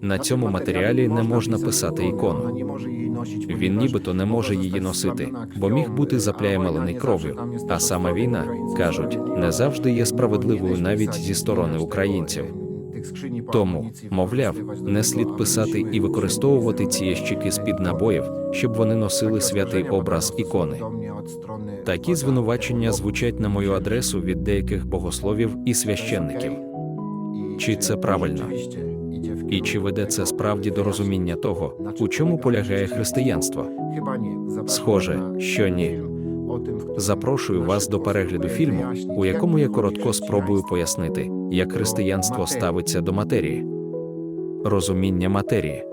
На цьому матеріалі не можна писати ікону. Він нібито не може її носити, бо міг бути запляємелений кров'ю. А сама війна, кажуть, не завжди є справедливою навіть зі сторони українців. Тому, мовляв, не слід писати і використовувати ці ящики з-під набоїв, щоб вони носили святий образ ікони. Такі звинувачення звучать на мою адресу від деяких богословів і священників. Чи це правильно? І чи веде це справді до розуміння того, у чому полягає християнство? Схоже, що ні. Запрошую вас до перегляду фільму, у якому я коротко спробую пояснити, як християнство ставиться до матерії. Розуміння матерії.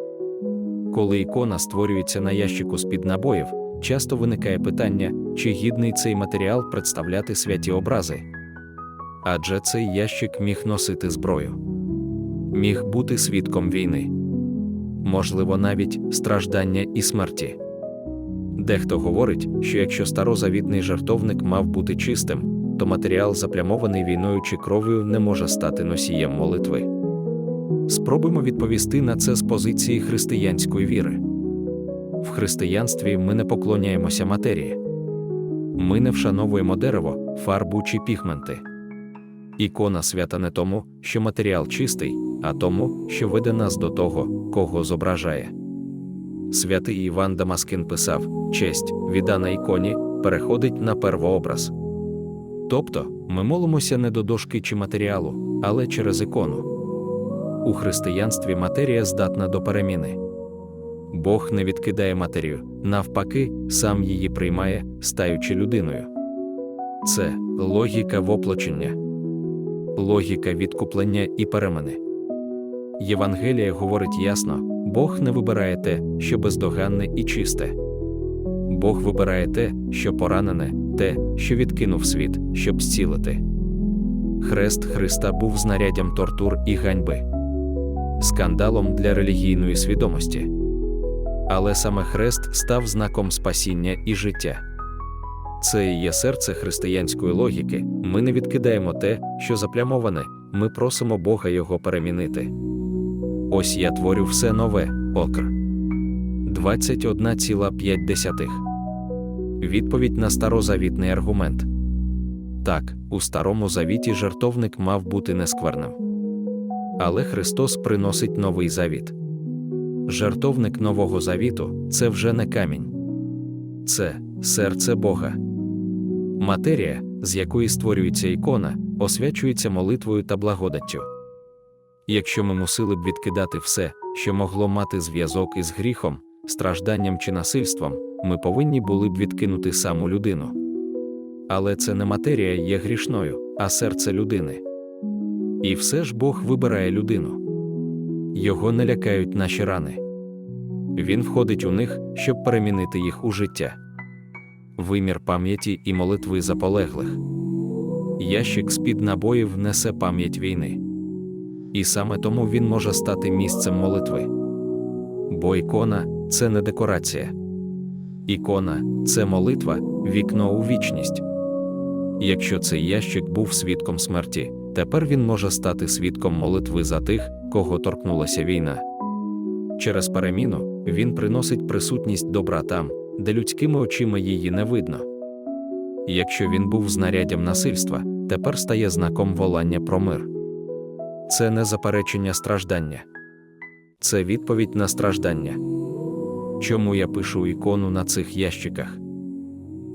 Коли ікона створюється на ящику з-під набоїв, часто виникає питання, чи гідний цей матеріал представляти святі образи. Адже цей ящик міг носити зброю, міг бути свідком війни, можливо, навіть страждання і смерті. Дехто говорить, що якщо старозавітний жертовник мав бути чистим, то матеріал, заплямований війною чи кров'ю, не може стати носієм молитви. Спробуємо відповісти на це з позиції християнської віри. В християнстві ми не поклоняємося матерії. Ми не вшановуємо дерево, фарбу чи пігменти. Ікона свята не тому, що матеріал чистий, а тому, що веде нас до того, кого зображає. Святий Іван Дамаскин писав: честь, віддана іконі, переходить на первообраз. Тобто, ми молимося не до дошки чи матеріалу, але через ікону. У християнстві матерія здатна до переміни. Бог не відкидає матерію, навпаки, сам її приймає, стаючи людиною. Це логіка воплочення, логіка відкуплення і перемени. Євангелія говорить ясно: Бог не вибирає те, що бездоганне і чисте. Бог вибирає те, що поранене, те, що відкинув світ, щоб зцілити. Хрест Христа був знаряддям тортур і ганьби, скандалом для релігійної свідомості. Але саме хрест став знаком спасіння і життя. Це і є серце християнської логіки. Ми не відкидаємо те, що заплямоване, ми просимо Бога його перемінити. Ось я творю все нове, окр. 21,5. Відповідь на старозавітний аргумент. Так, у старому завіті жертовник мав бути нескверним. Але Христос приносить новий завіт. Жертовник нового завіту це вже не камінь, це серце Бога. Матерія, з якої створюється ікона, освячується молитвою та благодаттю. Якщо ми мусили б відкидати все, що могло мати зв'язок із гріхом, стражданням чи насильством, ми повинні були б відкинути саму людину. Але це не матерія є грішною, а серце людини. І все ж Бог вибирає людину. Його не лякають наші рани. Він входить у них, щоб перемінити їх у життя. Вимір пам'яті і молитви за полеглих. Ящик з-під набоїв несе пам'ять війни. І саме тому він може стати місцем молитви. Бо ікона це не декорація. Ікона це молитва, вікно у вічність. Якщо цей ящик був свідком смерті, тепер він може стати свідком молитви за тих, кого торкнулася війна. Через переміну він приносить присутність добра там, де людськими очима її не видно. Якщо він був знаряддям насильства, тепер стає знаком волання про мир. Це не заперечення страждання, це відповідь на страждання. Чому я пишу ікону на цих ящиках?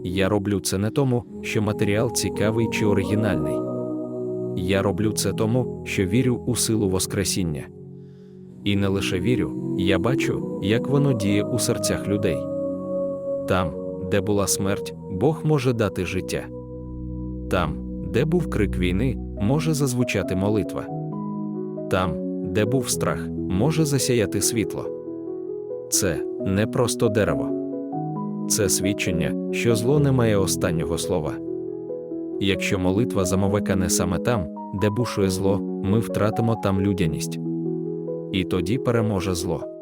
Я роблю це не тому, що матеріал цікавий чи оригінальний. Я роблю це тому, що вірю у силу Воскресіння. І не лише вірю, я бачу, як воно діє у серцях людей. Там, де була смерть, Бог може дати життя. Там, де був крик війни, може зазвучати молитва. Там, де був страх, може засяяти світло. Це не просто дерево, це свідчення, що зло не має останнього слова. Якщо молитва замовикане саме там, де бушує зло, ми втратимо там людяність. І тоді переможе зло.